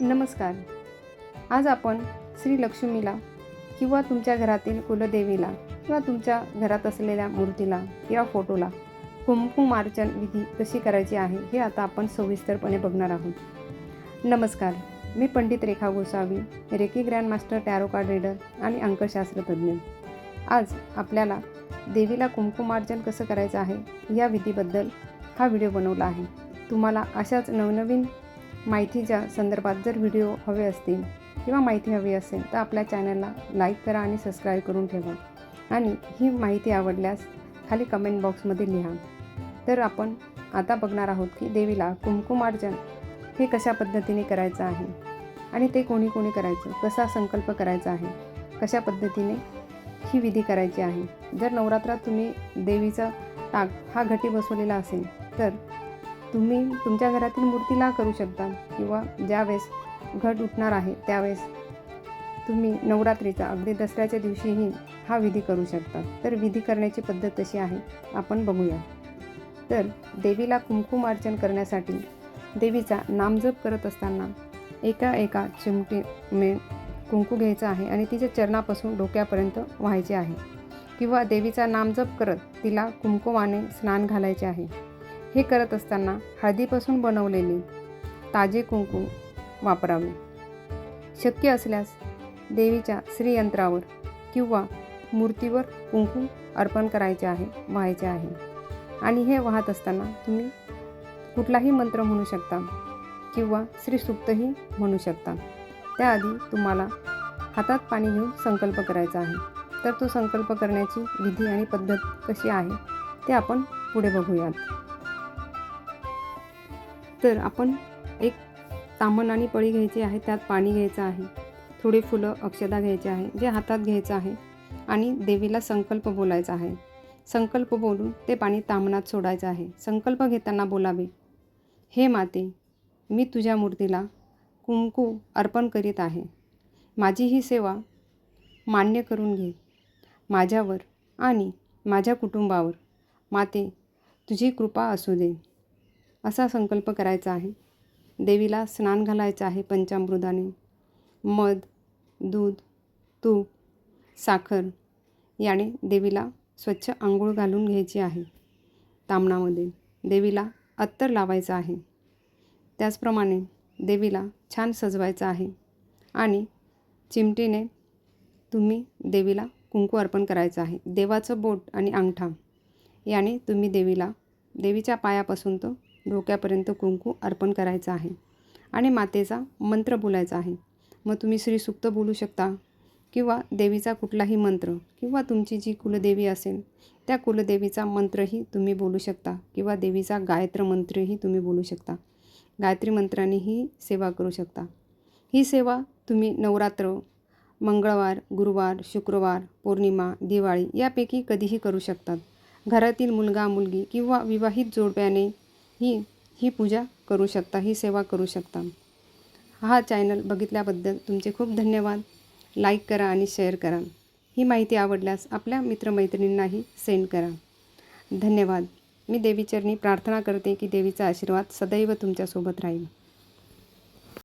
नमस्कार. आज आपण श्री लक्ष्मीला किंवा तुमच्या घरातील कुलदेवीला किंवा तुमच्या घरात असलेल्या मूर्तीला किंवा फोटोला कुंकुमार्चन विधी कशी करायची आहे हे आता आपण सविस्तरपणे बघणार आहोत. नमस्कार. मी Pandit Rekha Gosavi reiki grand master tarot card reader आणि अंकशास्त्रतज्ञ. आज आपल्याला देवीला कुंकुमार्जन कसं करायचं आहे या विधीबद्दल हा व्हिडिओ बनवला आहे. तुम्हाला अशाच नवनवीन माहितीच्या संदर्भात जर व्हिडिओ हवे असतील किंवा माहिती हवी असेल तर आपल्या चॅनलला लाईक करा आणि सबस्क्राईब करून ठेवा. आणि ही माहिती आवडल्यास खाली कमेंट बॉक्समध्ये लिहा. तर आपण आता बघणार आहोत की देवीला कुमकुमार्जन हे कशा पद्धतीने करायचं आहे आणि ते कोणी कोणी करायचं कसा संकल्प करायचा आहे कशा पद्धतीने ही विधी करायची आहे. जर नवरात्रात तुम्ही देवीचा टाक हा घटी बसवलेला असेल तर तुम्ही तुमच्या घरातील मूर्तीला करू शकता किंवा ज्यावेळेस घट उठणार आहे त्यावेळेस तुम्ही नवरात्रीचा अगदी दसऱ्याच्या दिवशीही हा विधी करू शकता. तर विधी करण्याची पद्धत कशी आहे. आपण बघूया. तर देवीला कुंकुमार्चन करण्यासाठी देवीचा नामजप करत असताना एका एका चिमटी मे कुंकू घ्यायचा आहे आणि तिच्या चरणापासून डोक्यापर्यंत व्हायचे आहे. किंवा देवीचा नामजप करत तिला कुंकुमाने स्नान घालायचे आहे. हे करत असताना हळदीपासून बनवलेले ताजे कुंकू वापरावे. शक्य असल्यास देवीच्या श्रीयंत्रावर किंवा मूर्तीवर कुंकू अर्पण करायचे आहे व्हायचे आहे. आणि हे वाहत असताना तुम्ही कुठलाही मंत्र म्हणू शकता किंवा श्रीसुक्तही म्हणू शकता. त्याआधी तुम्हाला हातात पाणी घेऊन संकल्प करायचा आहे. तर तो संकल्प करण्याची विधी आणि पद्धत कशी आहे ते आपण पुढे बघूयात. तर आपण एक सामान आणि पळी घ्यायची आहे त्यात पाणी घ्यायचं आहे थोडी फुलं अक्षदा घ्यायची आहे जे हातात घ्यायचं आहे आणि देवीला संकल्प बोलायचा आहे. संकल्प बोलून ते पाणी तामणात सोडायचं आहे. संकल्प घेताना बोलावे. हे माते मी तुझ्या मूर्तीला कुंकू अर्पण करीत आहे. माझी ही सेवा मान्य करून घे. माझ्यावर आणि माझ्या कुटुंबावर. माते तुझी कृपा असू दे. असा संकल्प करायचा आहे. देवीला स्नान घालायचं आहे पंचामृताने. मध दूध तूप साखर याने देवीला स्वच्छ आंघोळ घालून घ्यायची आहे. तामणामध्ये देवीला अत्तर लावायचं आहे. त्याचप्रमाणे देवीला छान सजवायचं आहे. आणि चिमटीने तुम्ही देवीला कुंकू अर्पण करायचं आहे. देवाचं बोट आणि अंगठा याने तुम्ही देवीला देवीच्या पायापासून तो डोक्यापर्यंत कुंकू अर्पण करायचं आहे. आणि मातेचा मंत्र बोलायचा आहे. मग तुम्ही श्रीसुक्त बोलू शकता. किंवा देवीचा कुठलाही मंत्र किंवा तुमची जी कुलदेवी असेल त्या कुलदेवीचा मंत्रही तुम्ही बोलू शकता. किंवा देवीचा गायत्र मंत्रही तुम्ही बोलू शकता. गायत्री मंत्राने ही सेवा करू शकता. ही सेवा तुम्ही नवरात्र मंगळवार गुरुवार शुक्रवार पौर्णिमा दिवाळी यापैकी कधीही करू शकतात घरातील मुलगा मुलगी किंवा विवाहित जोडप्याने ही ही पूजा करू शकता ही सेवा करू शकता. हा चॅनल बघितल्याबद्दल तुमचे खूप धन्यवाद. लाईक करा आणि शेअर करा. ही माहिती आवडल्यास आपल्या मित्रमैत्रिणींनाही सेंड करा. धन्यवाद. मी देवीचरणी प्रार्थना करते की देवीचा आशीर्वाद सदैव तुमच्यासोबत राहील.